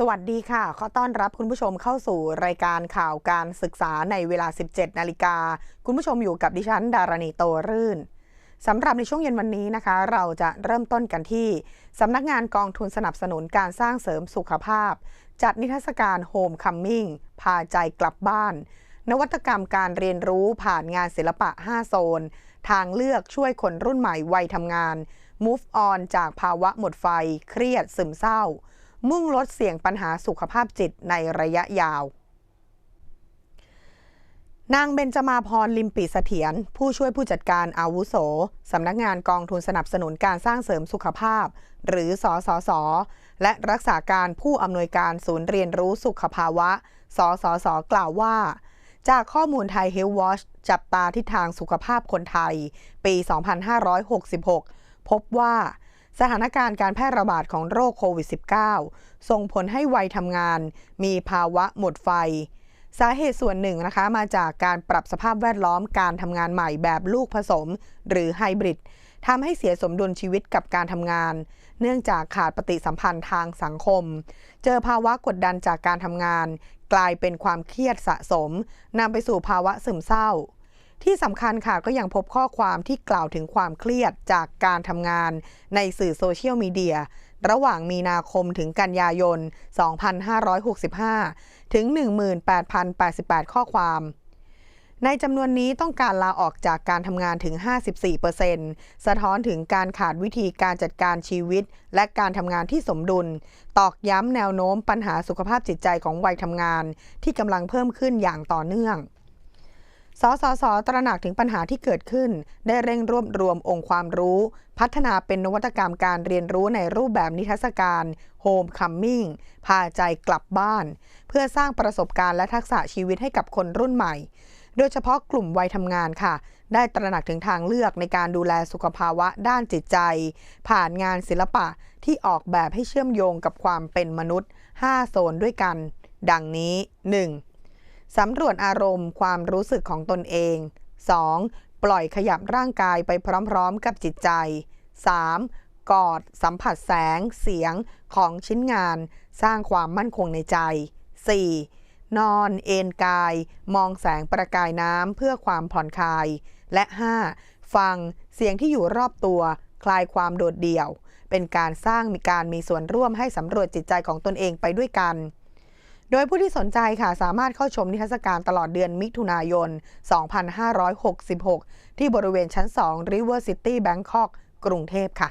สวัสดีค่ะ ขอต้อนรับคุณผู้ชมเข้าสู่รายการข่าวการศึกษาในเวลา 17 นาฬิกา คุณผู้ชมอยู่กับดิฉัน ดารณีโตรื่นสำหรับในช่วงเย็นวันนี้นะคะ เราจะเริ่มต้นกันที่สำนักงานกองทุนสนับสนุนการสร้างเสริมสุขภาพ จัดนิทรรศการโฮมคัมมิ่งพาใจกลับบ้าน นวัตกรรมการเรียนรู้ผ่านงานศิลปะ 5 โซน ทางเลือกช่วยคนรุ่นใหม่วัยทำงาน move on จากภาวะหมดไฟ เครียดซึมเศร้า มุ่งลดเสี่ยงปัญหาสุขภาพจิตในระยะยาว นางเบญจมาพรลิมปีเสถียรผู้ช่วยผู้จัดการอาวุโส สำนักงานกองทุนสนับสนุนการสร้างเสริมสุขภาพ หรือสอสส และรักษาการผู้อำนวยการศูนย์เรียนรู้สุขภาวะ สสส กล่าวว่าจากข้อมูลไทย Health Watch จับตาทิศทางสุขภาพคนไทย ปี 2566 พบว่า สถานการณ์การแพร่ระบาดของโรคโควิด -19 ส่งผลให้วัยทำงาน มีภาวะหมดไฟ สาเหตุส่วนหนึ่งนะคะ มาจากการปรับสภาพแวดล้อมการทำงานใหม่แบบลูกผสม หรือไฮบริดทำให้เสียสมดุลชีวิตกับการทำงาน เนื่องจากขาดปฏิสัมพันธ์ทางสังคม เจอภาวะกดดันจากการทำงาน กลายเป็นความเครียดสะสมนำไปสู่ภาวะซึมเศร้า ที่สำคัญค่ะก็ยังพบข้อความที่กล่าวถึงความเครียดจากการทำงานในสื่อโซเชียลมีเดียระหว่างมีนาคมถึงกันยายน 2565 ถึง 18,088 ข้อความ ในจำนวนนี้ต้องการลาออกจากการทำงานถึง 54%สะท้อนถึงการขาดวิธีการจัดการชีวิต และการทำงานที่สมดุล ตอกย้ำแนวโน้มปัญหาสุขภาพจิตใจของวัยทำงาน ที่กำลังเพิ่มขึ้นอย่างต่อเนื่อง สสส ตระหนักถึงปัญหาที่เกิดขึ้น ได้เร่งรวบรวมองค์ความรู้ พัฒนาเป็นนวัตกรรมการเรียนรู้ในรูปแบบนิทรรศการ Home Coming พาใจกลับบ้าน เพื่อสร้างประสบการณ์และทักษะชีวิตให้กับคนรุ่นใหม่ โดยเฉพาะกลุ่มวัยทำงานค่ะ ได้ตระหนักถึงทางเลือกในการดูแลสุขภาวะด้านจิตใจ ผ่านงานศิลปะที่ออกแบบให้เชื่อมโยงกับความเป็นมนุษย์ 5 โซนด้วยกัน ดังนี้ 1. สำรวจอารมณ์ความรู้สึกของตนเอง 2. ปล่อยขยับร่างกายไปพร้อมๆ กับจิตใจ 3. กอด สัมผัสแสง เสียงของชิ้นงาน สร้างความมั่นคงในใจ 4. นอนเอนกาย มองแสงประกายน้ำเพื่อความผ่อนคลาย และ 5. ฟังเสียงที่อยู่รอบตัว คลายความโดดเดี่ยว เป็นการสร้างมีการมีส่วนร่วมให้สำรวจจิตใจของตนเองไปด้วยกัน โดยผู้ที่สนใจค่ะสามารถเข้าชมนิทรรศการตลอดเดือนมิถุนายน 2566 ที่บริเวณชั้น 2 River City Bangkok กรุงเทพค่ะ